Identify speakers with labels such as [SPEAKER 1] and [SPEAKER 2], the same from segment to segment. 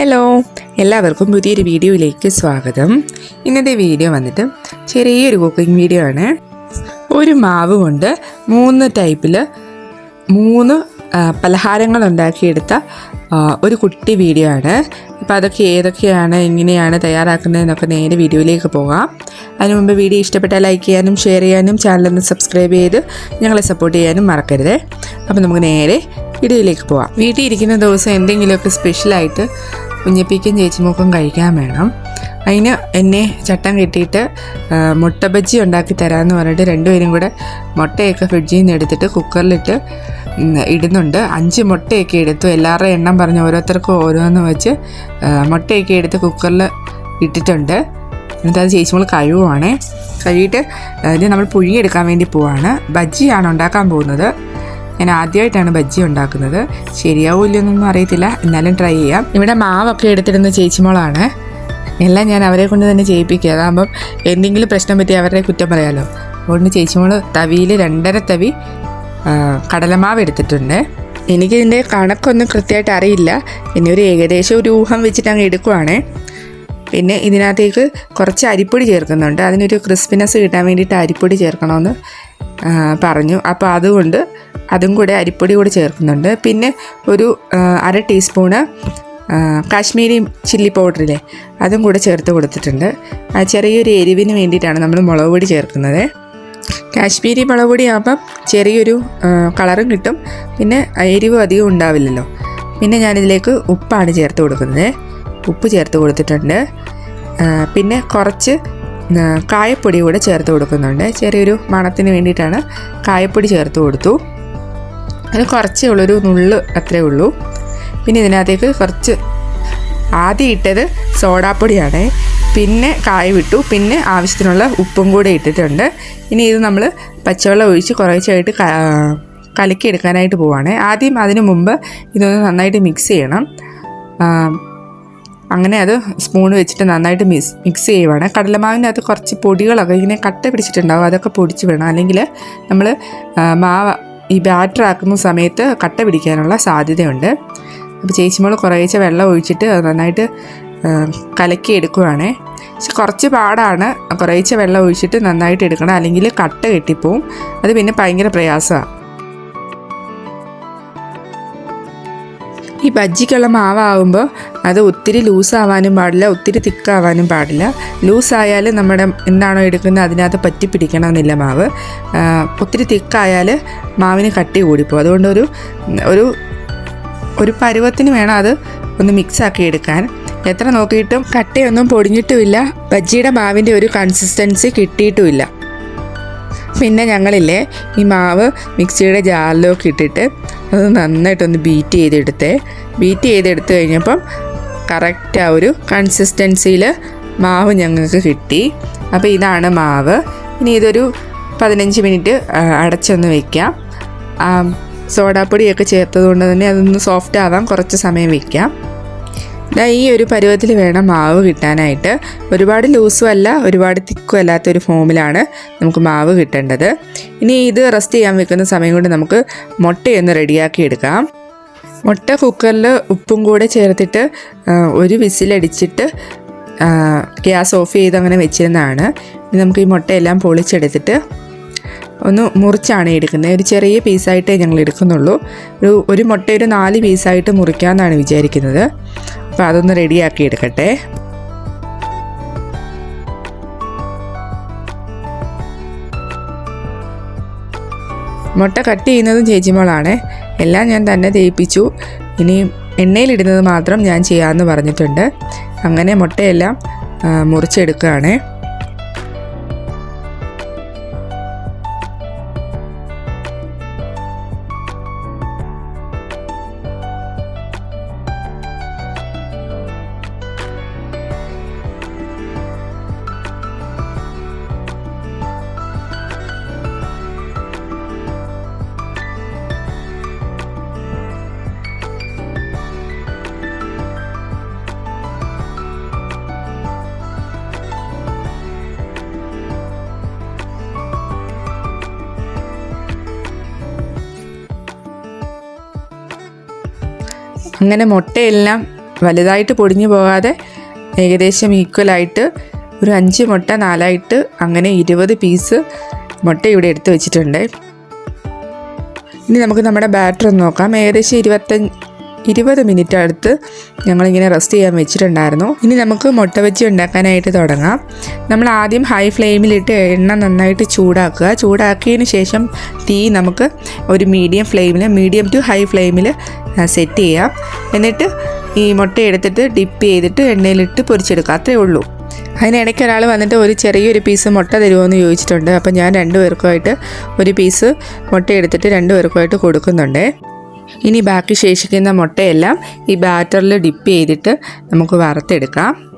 [SPEAKER 1] Hello എല്ലാവർക്കും പുതിയൊരു വീഡിയോയിലേക്ക് സ്വാഗതം. ഇന്നത്തെ വീഡിയോ വന്നിട്ട് ചെറിയൊരു കുക്കിംഗ് വീഡിയോ ആണ്. ഒരു മാവ് കൊണ്ട് മൂന്ന് ടൈപ്പിൽ മൂന്ന് പലഹാരങ്ങൾ ഉണ്ടാക്കിയെടുത്ത ഒരു കുട്ടി വീഡിയോ ആണ്. അപ്പോൾ അതൊക്കെ ഏതൊക്കെയാണ് എങ്ങനെയാണ് തയ്യാറാക്കുന്നതെന്നൊക്കെ നേരെ വീഡിയോയിലേക്ക് പോകാം. അതിനു മുമ്പ് വീഡിയോ ഇഷ്ടപ്പെട്ടാൽ ലൈക്ക് ചെയ്യാനും ഷെയർ ചെയ്യാനും ചാനലൊന്ന് സബ്സ്ക്രൈബ് ചെയ്ത് ഞങ്ങളെ സപ്പോർട്ട് ചെയ്യാനും മറക്കരുത്. അപ്പോൾ നമുക്ക് നേരെ വീഡിയോയിലേക്ക് പോവാം വീട്ടിൽ ഇരിക്കുന്ന ദിവസം എന്തെങ്കിലുമൊക്കെ സ്പെഷ്യലായിട്ട് കുഞ്ഞപ്പിക്കും ചേച്ചിമുക്കും കഴിക്കാൻ വേണം. അതിന് എന്നെ ചട്ടം കെട്ടിയിട്ട് മുട്ട ബജ്ജി ഉണ്ടാക്കി തരാമെന്ന് പറഞ്ഞിട്ട് രണ്ടുപേരും കൂടെ മുട്ടയൊക്കെ ഫ്രിഡ്ജിൽ നിന്ന് എടുത്തിട്ട് കുക്കറിലിട്ട് ഇടുന്നുണ്ട്. അഞ്ച് മുട്ടയൊക്കെ എടുത്തു. എല്ലാവരുടെയും എണ്ണം പറഞ്ഞ് ഓരോരുത്തർക്കും ഓരോന്ന് വെച്ച് മുട്ടയൊക്കെ എടുത്ത് കുക്കറിൽ ഇട്ടിട്ടുണ്ട്. എന്നിട്ട് അത് ചേച്ചി നമ്മൾ കഴുകുവാണേ. കഴുകിയിട്ട് ഇത് നമ്മൾ പുഴുങ്ങിയെടുക്കാൻ വേണ്ടി പോവാണ്. ബജ്ജിയാണ് ഉണ്ടാക്കാൻ പോകുന്നത്? ഞാൻ ആദ്യമായിട്ടാണ് ബജ്ജി ഉണ്ടാക്കുന്നത്. ശരിയാവില്ലെന്നൊന്നും അറിയത്തില്ല. എന്നാലും ട്രൈ ചെയ്യാം. ഇവിടെ മാവൊക്കെ എടുത്തിരുന്ന ചേച്ചിമോളാണ്. എല്ലാം ഞാൻ അവരെ കൊണ്ട് തന്നെ ചെയ്യിപ്പിക്കുക അതാകുമ്പം എന്തെങ്കിലും പ്രശ്നം പറ്റി അവരുടെ കുറ്റം പറയാമല്ലോ അതുകൊണ്ട് ചേച്ചിമോൾ തവിയിൽ രണ്ടര തവി കടലമാവ് എടുത്തിട്ടുണ്ട്. എനിക്കിതിന്റെ കണക്കൊന്നും കൃത്യമായിട്ട് അറിയില്ല. പിന്നെ ഒരു ഏകദേശം ഒരു ഊഹം വെച്ചിട്ട് അങ്ങ് എടുക്കുവാണേ. പിന്നെ ഇതിനകത്തേക്ക് കുറച്ച് അരിപ്പൊടി ചേർക്കുന്നുണ്ട്. അതിനൊരു ക്രിസ്പിനെസ് കിട്ടാൻ വേണ്ടിയിട്ട് അരിപ്പൊടി ചേർക്കണമെന്ന് പറഞ്ഞു. അപ്പോൾ അതുകൊണ്ട് അതും കൂടെ അരിപ്പൊടി കൂടി ചേർക്കുന്നുണ്ട്. പിന്നെ ഒരു അര ടീസ്പൂണ് കാശ്മീരി ചില്ലി പൗഡറില്ലേ അതും കൂടെ ചേർത്ത് കൊടുത്തിട്ടുണ്ട്. ചെറിയൊരു എരിവിന് വേണ്ടിയിട്ടാണ് നമ്മൾ മുളക് പൊടി ചേർക്കുന്നത്. കാശ്മീരി മുളക് പൊടി ആകുമ്പം ചെറിയൊരു കളറും കിട്ടും. പിന്നെ എരിവ് അധികം ഉണ്ടാവില്ലല്ലോ. പിന്നെ ഞാനിതിലേക്ക് ഉപ്പാണ് ചേർത്ത് കൊടുക്കുന്നത്. ഉപ്പ് ചേർത്ത് കൊടുത്തിട്ടുണ്ട്. പിന്നെ കുറച്ച് കായപ്പൊടി കൂടെ ചേർത്ത് കൊടുക്കുന്നുണ്ട്. ചെറിയൊരു മണത്തിന് വേണ്ടിയിട്ടാണ് കായപ്പൊടി ചേർത്ത് കൊടുത്തു. അത് കുറച്ചേ ഉള്ളൂ ഒരു നുള്ള് അത്രേ ഉള്ളൂ. പിന്നെ ഇതിനകത്തേക്ക് കുറച്ച് ആദ്യം ഇട്ടത് സോഡാപ്പൊടിയാണ്. പിന്നെ കായ വിട്ടു പിന്നെ ആവശ്യത്തിനുള്ള ഉപ്പും കൂടെ ഇട്ടിട്ടുണ്ട്. ഇനി ഇത് നമ്മൾ പച്ചവെള്ളം ഒഴിച്ച് കുറേശ്ശായിട്ട് കലക്കി എടുക്കാനായിട്ട് പോവാണ്. ആദ്യം അതിന് മുമ്പ് ഇതൊന്ന് നന്നായിട്ട് മിക്സ് ചെയ്യണം. അങ്ങനെ അത് സ്പൂൺ വെച്ചിട്ട് നന്നായിട്ട് മിക്സ് മിക്സ് ചെയ്യുവാണ്. കടലമാവിനകത്ത് കുറച്ച് പൊടികളൊക്കെ ഇങ്ങനെ കട്ട പിടിച്ചിട്ടുണ്ടാവും. അതൊക്കെ പൊടിച്ച് വേണം. അല്ലെങ്കിൽ നമ്മൾ മാവ് ഈ ബാറ്റർ ആക്കുന്ന സമയത്ത് കട്ട പിടിക്കാനുള്ള സാധ്യതയുണ്ട്. അപ്പോൾ ചേച്ചിമോൾ കുറേശ്ശെ വെള്ളം ഒഴിച്ചിട്ട് നന്നായിട്ട് കലക്കി എടുക്കുവാണേ. പക്ഷെ കുറച്ച് പാടാണ്. കുറേശ്ശെ വെള്ളം ഒഴിച്ചിട്ട് നന്നായിട്ട് എടുക്കണം. അല്ലെങ്കിൽ കട്ട കെട്ടിപ്പോവും. അത് പിന്നെ ഭയങ്കര പ്രയാസമാണ് ഈ ബജ്ജിക്കുള്ള മാവാകുമ്പോൾ അത് ഒത്തിരി ലൂസാവാനും പാടില്ല ഒത്തിരി തിക്കാവാനും പാടില്ല. ലൂസായാൽ നമ്മുടെ എന്താണോ എടുക്കുന്നത് അതിനകത്ത് പറ്റി പിടിക്കണമെന്നില്ല മാവ്. ഒത്തിരി തിക്കായാൽ മാവിന് കട്ടി കൂടിപ്പോകും അതുകൊണ്ട് ഒരു ഒരു ഒരു പരുവത്തിന് വേണം അത് ഒന്ന് മിക്സാക്കി എടുക്കാൻ. എത്ര നോക്കിയിട്ടും കട്ടയൊന്നും പൊടിഞ്ഞിട്ടുമില്ല. ബജ്ജിയുടെ മാവിന്റെ ഒരു കൺസിസ്റ്റൻസി കിട്ടിയിട്ടുമില്ല. പിന്നെ ഞങ്ങളില്ലേ ഈ മാവ് മിക്സിയുടെ ജാറിലൊക്കെ ഇട്ടിട്ട് അത് നന്നായിട്ടൊന്ന് ബീറ്റ് ചെയ്തെടുത്തേ. ബീറ്റ് ചെയ്തെടുത്ത് കഴിഞ്ഞപ്പം കറക്റ്റ് ആ ഒരു കൺസിസ്റ്റൻസിയിൽ മാവ് ഞങ്ങൾക്ക് കിട്ടി. അപ്പോൾ ഇതാണ് മാവ്. ഇനി ഇതൊരു പതിനഞ്ച് മിനിറ്റ് അടച്ചൊന്ന് വയ്ക്കാം സോഡാപ്പൊടിയൊക്കെ ചേർത്തത് കൊണ്ട് തന്നെ അതൊന്ന് സോഫ്റ്റ് ആവാൻ കുറച്ച് സമയം വയ്ക്കാം ഇതാ ഈ ഒരു പരുവത്തിൽ വേണം മാവ് കിട്ടാനായിട്ട്. ഒരുപാട് ലൂസും അല്ല ഒരുപാട് തിക്കും അല്ലാത്ത ഒരു ഫോമിലാണ് നമുക്ക് മാവ് കിട്ടേണ്ടത്. ഇനി ഇത് റെസ്റ്റ് ചെയ്യാൻ വെക്കുന്ന സമയം കൊണ്ട് നമുക്ക് മുട്ടയൊന്ന് റെഡിയാക്കി എടുക്കാം. മുട്ട കുക്കറിൽ ഉപ്പും കൂടെ ചേർത്തിട്ട് ഒരു വിസിലടിച്ചിട്ട് ഗ്യാസ് ഓഫ് ചെയ്ത് അങ്ങനെ വെച്ചിരുന്നതാണ്. നമുക്ക് ഈ മുട്ടയെല്ലാം പൊളിച്ചെടുത്തിട്ട് ഒന്ന് മുറിച്ചാണ് എടുക്കുന്നത്. ഒരു ചെറിയ പീസായിട്ടേ ഞങ്ങൾ എടുക്കുന്നുള്ളൂ. ഒരു ഒരു മുട്ട ഒരു നാല് പീസായിട്ട് മുറിക്കാമെന്നാണ് വിചാരിക്കുന്നത്. അപ്പോൾ അതൊന്ന് റെഡിയാക്കി എടുക്കട്ടെ. മുട്ട കട്ട് ചെയ്യുന്നതും ചേച്ചിമോളാണ്. എല്ലാം ഞാൻ തന്നെ തേപ്പിച്ചു ഇനി എണ്ണയിലിടുന്നത് മാത്രം ഞാൻ ചെയ്യാമെന്ന് പറഞ്ഞിട്ടുണ്ട്. അങ്ങനെ മുട്ടയെല്ലാം മുറിച്ചെടുക്കുകയാണ്. അങ്ങനെ മുട്ടയെല്ലാം വലുതായിട്ട് പൊടിഞ്ഞു പോകാതെ ഏകദേശം ഈക്വലായിട്ട് ഒരു അഞ്ച് മുട്ട നാലായിട്ട് അങ്ങനെ ഇരുപത് പീസ് മുട്ട ഇവിടെ എടുത്ത് വെച്ചിട്ടുണ്ട്. ഇനി നമുക്ക് നമ്മുടെ ബാറ്റർ ഒന്ന് നോക്കാം. ഏകദേശം ഇരുപത്തഞ്ച് ഇരുപത് മിനിറ്റ് അടുത്ത് ഞങ്ങളിങ്ങനെ റെസ്റ്റ് ചെയ്യാൻ വെച്ചിട്ടുണ്ടായിരുന്നു. ഇനി നമുക്ക് മുട്ട വെച്ച് ഉണ്ടാക്കാനായിട്ട് തുടങ്ങാം. നമ്മൾ ആദ്യം ഹൈ ഫ്ലെയിമിലിട്ട് എണ്ണ നന്നായിട്ട് ചൂടാക്കുക. ചൂടാക്കിയതിന് ശേഷം തീ നമുക്ക് ഒരു മീഡിയം ഫ്ലെയിമിൽ മീഡിയം ടു ഹൈ ഫ്ലെയിമിൽ സെറ്റ് ചെയ്യാം. എന്നിട്ട് ഈ മുട്ട എടുത്തിട്ട് ഡിപ്പ് ചെയ്തിട്ട് എണ്ണയിലിട്ട് പൊരിച്ചെടുക്കുക അത്രേ ഉള്ളൂ. അതിനിടയ്ക്ക് ഒരാൾ വന്നിട്ട് ഒരു ചെറിയൊരു പീസ് മുട്ട തരുമോയെന്ന് ചോദിച്ചിട്ടുണ്ട്. അപ്പോൾ ഞാൻ രണ്ടുപേർക്കുമായിട്ട് ഒരു പീസ് മുട്ട എടുത്തിട്ട് രണ്ടുപേർക്കുമായിട്ട് കൊടുക്കുന്നുണ്ട്. ഇനി ബാക്കി ശേഷിക്കുന്ന മുട്ടയെല്ലാം ഈ ബാറ്ററിൽ ഡിപ്പ് ചെയ്തിട്ട് നമുക്ക് വറുത്തെടുക്കാം.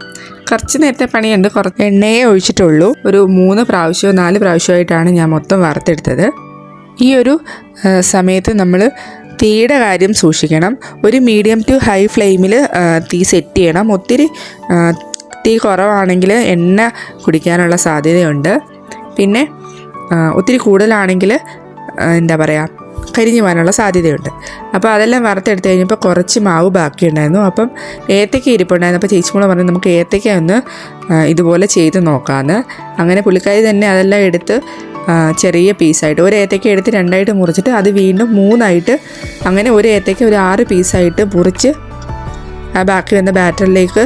[SPEAKER 1] കുറച്ച് നേരത്തെ പണിയുണ്ട്. കുറച്ച് എണ്ണയെ ഒഴിച്ചിട്ടുള്ളൂ. ഒരു മൂന്ന് പ്രാവശ്യമോ നാല് പ്രാവശ്യമായിട്ടാണ് ഞാൻ മൊത്തം വറുത്തെടുത്തത്. ഈ ഒരു സമയത്ത് നമ്മൾ തീയുടെ കാര്യം സൂക്ഷിക്കണം. ഒരു മീഡിയം ടു ഹൈ ഫ്ലെയിമിൽ തീ സെറ്റ് ചെയ്യണം. ഒത്തിരി തീ കുറവാണെങ്കിൽ എണ്ണ കുടിക്കാനുള്ള സാധ്യതയുണ്ട്. പിന്നെ ഒത്തിരി കൂടുതലാണെങ്കിൽ എന്താ പറയുക കരിഞ്ഞു പോകാനുള്ള സാധ്യതയുണ്ട്. അപ്പോൾ അതെല്ലാം വറുത്തെടുത്ത് കഴിഞ്ഞപ്പോൾ കുറച്ച് മാവ് ബാക്കിയുണ്ടായിരുന്നു. അപ്പം ഏത്തയ്ക്ക ഇരിപ്പുണ്ടായിരുന്നു. അപ്പോൾ ചേച്ചിമോൾ പറഞ്ഞു നമുക്ക് ഏത്തയ്ക്ക ഒന്ന് ഇതുപോലെ ചെയ്ത് നോക്കാമെന്ന് അങ്ങനെ പുള്ളിക്കാരി തന്നെ അതെല്ലാം എടുത്ത് ചെറിയ പീസായിട്ട്. ഒരു ഏത്തയ്ക്ക എടുത്ത് രണ്ടായിട്ട് മുറിച്ചിട്ട് അത് വീണ്ടും മൂന്നായിട്ട് അങ്ങനെ ഒരു ഏത്തയ്ക്ക ഒരു ആറ് പീസായിട്ട് മുറിച്ച് ആ ബാക്കി വന്ന ബാറ്ററിലേക്ക്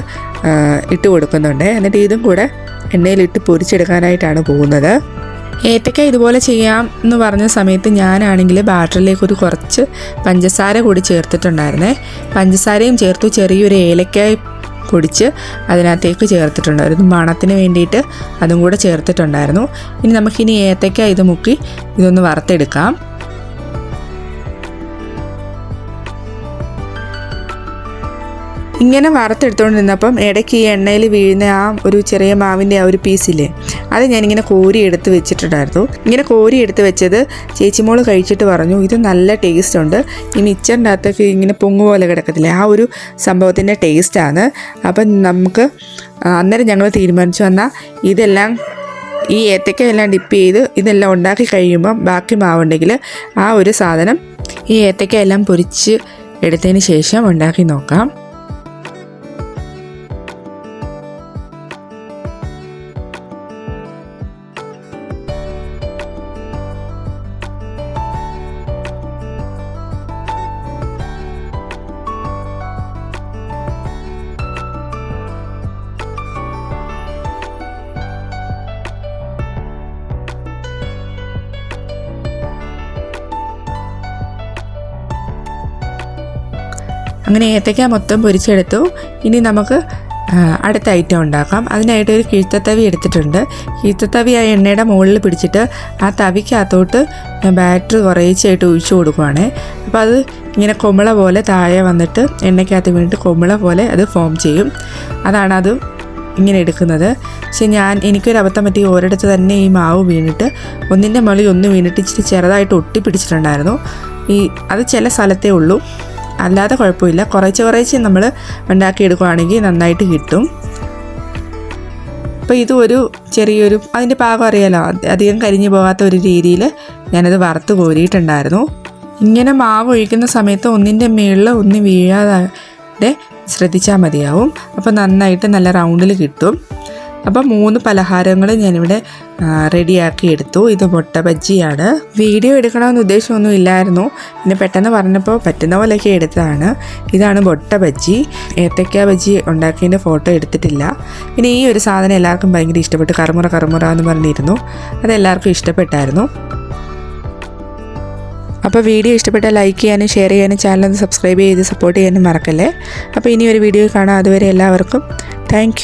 [SPEAKER 1] ഇട്ട് കൊടുക്കുന്നുണ്ട്. എന്നിട്ട് ഇതും കൂടെ എണ്ണയിലിട്ട് പൊരിച്ചെടുക്കാനായിട്ടാണ് പോകുന്നത്. ഏത്തക്ക ഇതുപോലെ ചെയ്യാം എന്ന് പറഞ്ഞ സമയത്ത് ഞാനാണെങ്കിൽ ബാറ്ററിലേക്ക് ഒരു കുറച്ച് പഞ്ചസാര കൂടി ചേർത്തിട്ടുണ്ടായിരുന്നേ. പഞ്ചസാരയും ചേർത്തു ചെറിയൊരു ഏലക്കായ പൊടിച്ച് അതിനകത്തേക്ക് ചേർത്തിട്ടുണ്ടായിരുന്നു മണത്തിന് വേണ്ടിയിട്ട് അതും കൂടെ ചേർത്തിട്ടുണ്ടായിരുന്നു. ഇനി നമുക്കിനി ഏത്തയ്ക്ക ഇത് മുക്കി ഇതൊന്ന് വറുത്തെടുക്കാം. ഇങ്ങനെ വറുത്തെടുത്തുകൊണ്ട് നിന്നപ്പം ഇടയ്ക്ക് ഈ എണ്ണയിൽ വീഴുന്ന ആ ഒരു ചെറിയ മാവിന്റെ ആ ഒരു പീസില്ലേ അത് ഞാനിങ്ങനെ കോരി എടുത്ത് വെച്ചിട്ടുണ്ടായിരുന്നു. ഇങ്ങനെ കോരി എടുത്ത് വെച്ചത് ചേച്ചിമോൾ കഴിച്ചിട്ട് പറഞ്ഞു ഇത് നല്ല ടേസ്റ്റ് ഉണ്ട് ഈ മിച്ചറിന്റെ അകത്തൊക്കെ ഇങ്ങനെ പൊങ്ങ് പോലെ കിടക്കത്തില്ലേ ആ ഒരു സംഭവത്തിന്റെ ടേസ്റ്റാണ്. അപ്പം നമുക്ക് അന്നേരം ഞങ്ങൾ തീരുമാനിച്ചു എന്നാൽ ഇതെല്ലാം ഈ ഏത്തക്ക എല്ലാം ഡിപ്പ് ചെയ്ത് ഇതെല്ലാം ഉണ്ടാക്കി കഴിയുമ്പം ബാക്കി മാവുണ്ടെങ്കിൽ ആ ഒരു സാധനം ഈ ഏത്തക്ക എല്ലാം പൊരിച്ച് എടുത്തതിന് ശേഷം ഉണ്ടാക്കി നോക്കാം. അങ്ങനെ ഏത്തയ്ക്ക മൊത്തം പൊരിച്ചെടുത്തു. ഇനി നമുക്ക് അടുത്ത ഐറ്റം ഉണ്ടാക്കാം. അതിനായിട്ട് ഒരു കീഴ്ത്തത്തവി എടുത്തിട്ടുണ്ട്. കീഴ്ത്തത്തവി ആ എണ്ണയുടെ മുകളിൽ പിടിച്ചിട്ട് ആ തവിക്കകത്തോട്ട് ഞാൻ ബാറ്ററി കുറേച്ചായിട്ട് ഒഴിച്ചു കൊടുക്കുവാണ്. അപ്പോൾ അത് ഇങ്ങനെ കൊമിള പോലെ താഴെ വന്നിട്ട് എണ്ണയ്ക്കകത്ത് വീണിട്ട് കൊമിള പോലെ അത് ഫോം ചെയ്യും. അതാണ് അത് ഇങ്ങനെ എടുക്കുന്നത്. പക്ഷെ ഞാൻ എനിക്കൊരു അബദ്ധം പറ്റി ഒരിടത്ത് തന്നെ ഈ മാവ് വീണിട്ട് ഒന്നിന്റെ മുകളിൽ ഒന്ന് വീണിട്ട് ഇച്ചിരി ചെറുതായിട്ട് ഒട്ടിപ്പിടിച്ചിട്ടുണ്ടായിരുന്നു. ഈ അത് ചില സ്ഥലത്തേ ഉള്ളൂ. അല്ലാതെ കുഴപ്പമില്ല. കുറേശ്ശെ കുറേശ്ശെ നമ്മൾ ഉണ്ടാക്കിയെടുക്കുകയാണെങ്കിൽ നന്നായിട്ട് കിട്ടും. അപ്പോൾ ഇത് ഒരു ചെറിയൊരു അതിന്റെ പാകം അറിയാലോ? അധികം കരിഞ്ഞു പോകാത്ത ഒരു രീതിയിൽ ഞാനത് വറുത്ത് കോരിയിട്ടുണ്ടായിരുന്നു. ഇങ്ങനെ മാവ് ഒഴിക്കുന്ന സമയത്ത് ഒന്നിന്റെ മുകളിൽ ഒന്ന് വീഴാതെ ശ്രദ്ധിച്ചാൽ മതിയാവും. അപ്പോൾ നന്നായിട്ട് നല്ല റൗണ്ടിൽ കിട്ടും. അപ്പോൾ മൂന്ന് പലഹാരങ്ങൾ ഞാനിവിടെ റെഡിയാക്കി എടുത്തു. ഇത് മുട്ട ബജ്ജിയാണ്. വീഡിയോ എടുക്കണമെന്ന് ഉദ്ദേശമൊന്നും ഇല്ലായിരുന്നു പിന്നെ പെട്ടെന്ന് പറഞ്ഞപ്പോൾ പറ്റുന്ന പോലെയൊക്കെ എടുത്തതാണ്. ഇതാണ് മുട്ട ബജ്ജി. ഏത്തക്ക ബജ്ജി ഉണ്ടാക്കിയതിന്റെ ഫോട്ടോ എടുത്തിട്ടില്ല. പിന്നെ ഈ ഒരു സാധനം എല്ലാവർക്കും ഭയങ്കര ഇഷ്ടപ്പെട്ടു. കറുമുറ കറുമുറ എന്ന് പറഞ്ഞിരുന്നു. അത് എല്ലാവർക്കും ഇഷ്ടപ്പെട്ടായിരുന്നു. അപ്പോൾ വീഡിയോ ഇഷ്ടപ്പെട്ടാൽ ലൈക്ക് ചെയ്യാനും ഷെയർ ചെയ്യാനും ചാനൽ ഒന്ന് സബ്സ്ക്രൈബ് ചെയ്ത് സപ്പോർട്ട് ചെയ്യാനും മറക്കല്ലേ? അപ്പോൾ ഇനി ഒരു വീഡിയോ കാണാം. അതുവരെ എല്ലാവർക്കും താങ്ക്